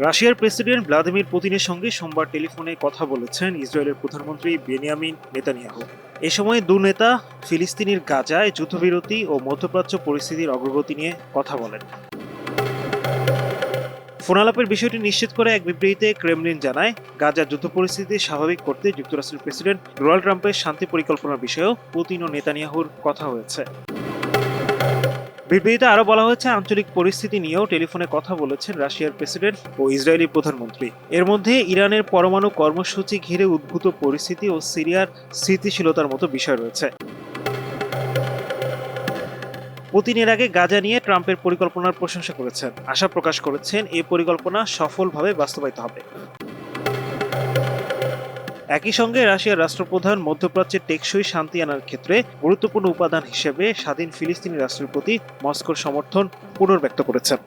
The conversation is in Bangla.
রাশিয়ার প্রেসিডেন্ট ভ্লাদিমির পুতিনের সঙ্গে সোমবার টেলিফোনে কথা বলেছেন ইসরায়েলের প্রধানমন্ত্রী বেনিয়ামিন নেতানিয়াহু। এ সময় দু নেতা ফিলিস্তিনির গাজায় যুদ্ধবিরতি ও মধ্যপ্রাচ্য পরিস্থিতির অগ্রগতি নিয়ে কথা বলেন। ফোনালাপের বিষয়টি নিশ্চিত করে এক বিবৃতিতে ক্রেমলিন জানায়, গাজার যুদ্ধ পরিস্থিতি স্বাভাবিক করতে যুক্তরাষ্ট্রের প্রেসিডেন্ট ডোনাল্ড ট্রাম্পের শান্তি পরিকল্পনার বিষয়েও পুতিন ও নেতানিয়াহুর কথা হয়েছে। বিবৃতিতে আরও বলা হয়েছে, আঞ্চলিক পরিস্থিতি নিয়েও টেলিফোনে কথা বলেছেন রাশিয়ার প্রেসিডেন্ট ও ইসরায়েলি প্রধানমন্ত্রী। এর মধ্যে ইরানের পরমাণু কর্মসূচি ঘিরে উদ্ভূত পরিস্থিতি ও সিরিয়ার স্থিতিশীলতার মতো বিষয় রয়েছে। পুতিন এর আগে গাজা নিয়ে ট্রাম্পের পরিকল্পনার প্রশংসা করেছেন। আশা প্রকাশ করেছেন এই পরিকল্পনা সফলভাবে বাস্তবায়িত হবে। একই সঙ্গে রাশিয়ার রাষ্ট্রপ্রধান মধ্যপ্রাচ্যে টেকসই শান্তি আনার ক্ষেত্রে গুরুত্বপূর্ণ উপাদান হিসেবে স্বাধীন ফিলিস্তিনি রাষ্ট্রের প্রতি মস্কোর সমর্থন পুনর্ব্যক্ত করেছেন।